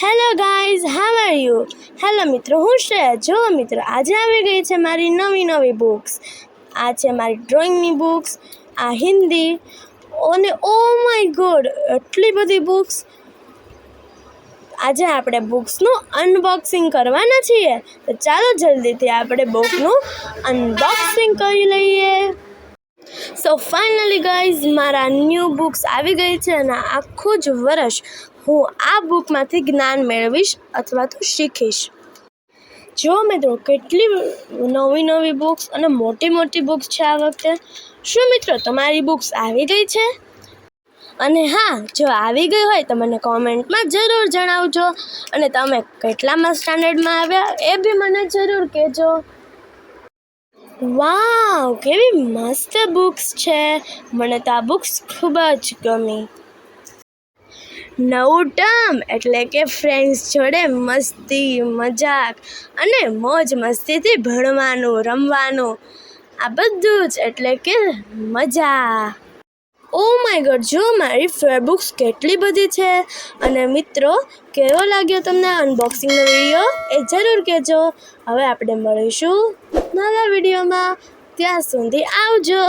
Hello guys how are you hello મિત્રો. હું શ્રેયા. જો મિત્રો, આજે આવી ગઈ છે મારી નવી નવી બુક્સ આ છે મારી ડ્રોઈંગની બુક્સ આ હિન્દી, અને ઓ માય ગોડ એટલી બધી બુક્સ આજે આપણે બુક્સનું અનબોક્સિંગ કરવાના છીએ. તો ચાલો જલ્દીથી આપણે બુકનું અનબોક્સિંગ કરી લઈએ. સો ફાઇનલી ગાઈઝ મારા ન્યૂ બુક્સ આવી ગઈ છે અને આખું જ વર્ષ હું આ બુકમાંથી જ્ઞાન મેળવીશ અથવા તો શીખીશ. જો મિત્રો, કેટલી નવી નવી બુક્સ અને મોટી મોટી બુક્સ છે આ વખતે? શું મિત્રો, તમારી બુક્સ આવી ગઈ છે? અને હા, જો આવી ગઈ હોય તો મને કોમેન્ટમાં જરૂર જણાવજો અને તમે કેટલામાં સ્ટાન્ડર્ડમાં આવ્યા એ બી મને જરૂર કહેજો. વાવ, કેવી મસ્ત બુક્સ છે. મને તો આ બુક્સ ખૂબ જ ગમી. નવું ટર્મ એટલે કે ફ્રેન્ડ્સ જોડે મસ્તી, મજાક અને મોજ મસ્તીથી ભણવાનું, રમવાનું. આ બધું જ એટલે કે મજા. ઓ ગોડ જો મારી ફેર બુક્સ કેટલી બધી છે? અને મિત્રો, કેવો લાગ્યો તમને અનબોક્સિંગનો વીડિયો એ જરૂર કહેજો. હવે આપણે મળીશું નવા વિડીયોમાં ત્યાં સુધી આવજો.